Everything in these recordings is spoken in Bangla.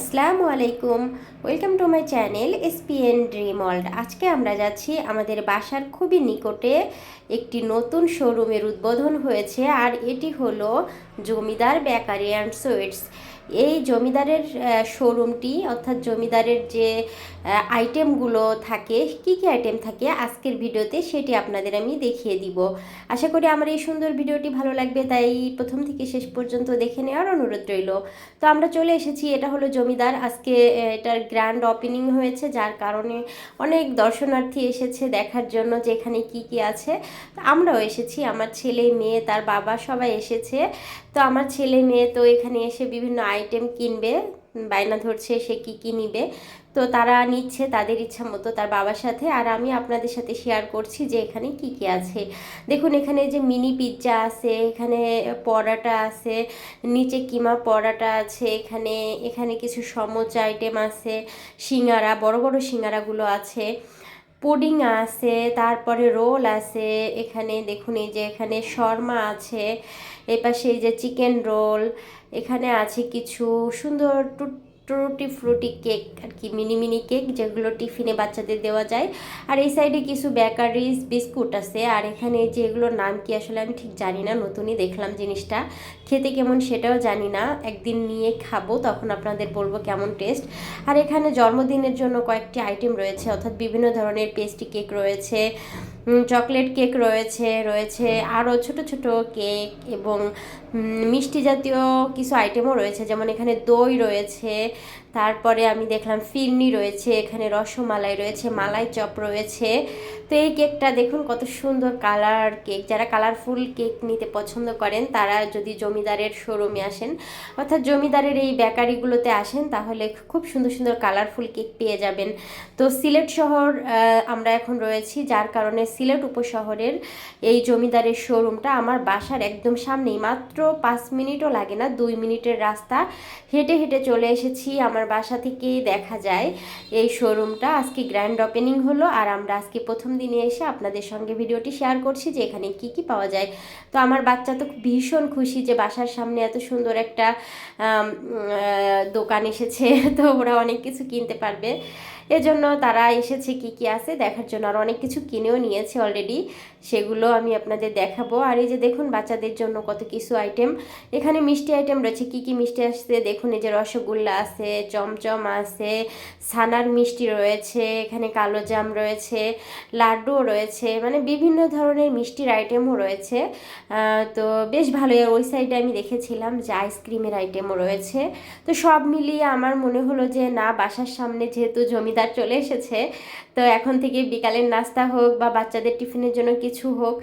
আসসালামু আলাইকুম। Welcome to my channel SPN Dream World আজকে আমরা যাচ্ছি আমাদের বাসার খুবই নিকটে একটি নতুন শোরুমের উদ্বোধন হয়েছে, আর এটি হলো জমিদার বেকারি অ্যান্ড সুইটস এই জমিদারের শোরুমটি অর্থাৎ জমিদারের যে আইটেমগুলো থাকে, কি কি আইটেম থাকে আজকের ভিডিওতে সেটি আপনাদের আমি দেখিয়ে দিব। আশা করি আমার এই সুন্দর ভিডিওটি ভালো লাগবে, তাই প্রথম থেকে শেষ পর্যন্ত দেখে নেওয়ার অনুরোধ রইল। তো আমরা চলে এসেছি, এটা হলো জমিদার। আজকে এটার গ্র্যান্ড ওপেনিং হয়েছে, যার কারণে অনেক দর্শনার্থী এসেছে দেখার জন্য যে এখানে কি কি আছে। আমরাও এসেছি, আমার ছেলে, মেয়ে, তার বাবা সবাই এসেছে। তো আমার ছেলে, মেয়ে তো এখানে এসে বিভিন্ন আইটেম কিনবে, বায়না ধরছে, সে কি কি নিবে। তো তারা নিচ্ছে তাদের ইচ্ছা মতো তার বাবার সাথে আর আমি আপনাদের সাথে শেয়ার করছি যে এখানে কি কি আছে। দেখুন, এখানে যে মিনি পিৎজা আছে, এখানে পরাটা আছে, নিচে কিমা পরাটা আছে, এখানে এখানে কিছু সমোচা আইটেম আছে, সিঙ্গারা, বড় বড় সিঙ্গারাগুলো আছে। পুডিং আছে, তারপরে রোল আছে, এখানে দেখুন এই যে এখানে শর্মা আছে, এপাশে এই যে চিকেন রোল, এখানে আছে কিছু সুন্দর টু- টুটি ফ্রুটি কেক, আর কি মিনি মিনি কেক যেগুলো টিফিনে বাচ্চাদের দেওয়া যায়। আর এই সাইডে কিছু বেকারিজ, বিস্কুট আছে। আর এখানে যে এগুলোর নাম কি আসলে আমি ঠিক জানি না, নতুনই দেখলাম জিনিসটা। খেতে কেমন সেটাও জানি না। একদিন নিয়ে খাব, তখন আপনাদের বলব কেমন টেস্ট। আর এখানে জন্মদিনের জন্য কয়েকটি আইটেম রয়েছে, অর্থাৎ বিভিন্ন ধরনের পেস্ট্রি কেক রয়েছে। চকলেট কেক রয়েছে রয়েছে আরও ছোট ছোট কেক এবং মিষ্টি জাতীয় কিছু আইটেমও রয়েছে, যেমন এখানে দই রয়েছে, তারপরে আমি দেখলাম ফিরনি রয়েছে, এখানে রসমালাই রয়েছে, মালাই চপ রয়েছে তো এই কেকটা দেখুন কত সুন্দর কালার কেক। যারা কালারফুল কেক নিতে পছন্দ করেন, তারা যদি জমিদারের শোরুমে আসেন, অর্থাৎ জমিদারের এই বেকারিগুলোতে আসেন, তাহলে খুব সুন্দর সুন্দর কালারফুল কেক পেয়ে যাবেন। তো সিলেট শহর আমরা এখন রয়েছি, যার কারণে সিলেট উপশহরের এই জমিদারের শোরুমটা আমার বাসার একদম সামনেই। মাত্র পাঁচ মিনিটও লাগে না, দুই মিনিটের রাস্তা। হেঁটে হেঁটে চলে এসেছি, আমার বাসা থেকেই দেখা যায় এই শোরুমটা। আজকে গ্র্যান্ড ওপেনিং হলো, আর আমরা আজকে প্রথম দিনে এসে আপনাদের সঙ্গে ভিডিওটি শেয়ার করছি যে এখানে কি কি পাওয়া যায়। তো আমার বাচ্চা তো ভীষণ খুশি যে বাসার সামনে এত সুন্দর একটা দোকান এসেছে। তো ওরা অনেক কিছু কিনতে পারবে। এজন্য তারা এসেছে কি কি আছে, দেখার জন্য আর অনেক কিছু কিনেও নিয়েছে অলরেডি সেগুলো আমি আপনাদের দেখাবো। আর এই যে দেখুন, বাচ্চাদের জন্য কত কিছু আইটেম এখানে মিষ্টি আইটেম রয়েছে। কি কি মিষ্টি আসছে? দেখুন, এই যে রসগোল্লা আছে, চমচম আছে, ছানার মিষ্টি রয়েছে, এখানে কালো জাম রয়েছে, লাড্ডুও রয়েছে মানে বিভিন্ন ধরনের মিষ্টির আইটেমও রয়েছে। তো বেশ ভালো ওই সাইডে আমি দেখেছিলাম যে আইসক্রিমের আইটেমও রয়েছে। তো সব মিলিয়ে আমার মনে হলো যে না, বাসার সামনে যেহেতু জমিদার চলে এসেছে। তো এখন থেকে বিকালের নাস্তা হোক বা বাচ্চাদের টিফিনের জন্য কিছু হোক,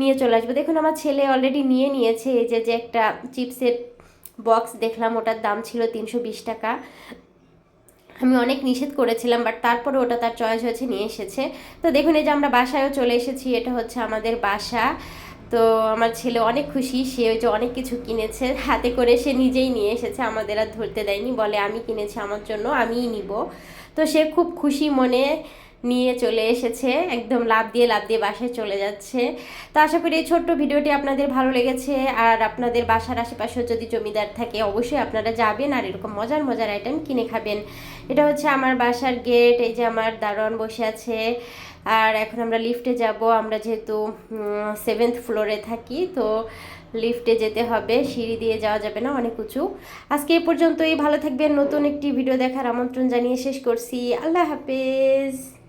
নিয়ে চলে আসব। দেখুন, আমার ছেলে অলরেডি নিয়ে নিয়েছে। এই যে যে একটা চিপসের বক্স দেখলাম, ওটার দাম ছিল তিনশো বিশ টাকা। আমি অনেক নিষেধ করেছিলাম বাট তারপরে ওটা তার চয়েস হয়েছে, নিয়ে এসেছে। তো দেখুন, এই যে আমরা বাসায়ও চলে এসেছি, এটা হচ্ছে আমাদের বাসা। তো আমার ছেলে অনেক খুশি, সে ওই যে অনেক কিছু কিনেছে। হাতে করে সে নিজেই নিয়ে এসেছে, আমাদের আর ধরতে দেয়নি। বলে, আমি কিনেছি আমার জন্য, আমিই নিব। তো সে খুব খুশি মনে নিয়ে চলে এসেছে, একদম লাভ দিয়ে লাভ দিয়ে বাসায় চলে যাচ্ছে। তো আশা করি এই ছোট্ট ভিডিওটি আপনাদের ভালো লেগেছে, আর আপনাদের বাসার আশেপাশে যদি জমিদার থাকে অবশ্যই আপনারা যাবেন, আর এরকম মজার মজার আইটেম কিনে খাবেন। এটা হচ্ছে আমার বাসার গেট এই যে আমার দারোয়ান বসে আছে। আর এখন আমরা লিফটে যাব। আমরা যেহেতু সেভেন্থ ফ্লোরে থাকি, তো লিফটে যেতে হবে। সিঁড়ি দিয়ে যাওয়া যাবে না, অনেক উঁচু। আজকে এ পর্যন্তই। ভালো থাকবেন। নতুন একটি ভিডিও দেখার আমন্ত্রণ জানিয়ে শেষ করছি। আল্লাহ হাফেজ।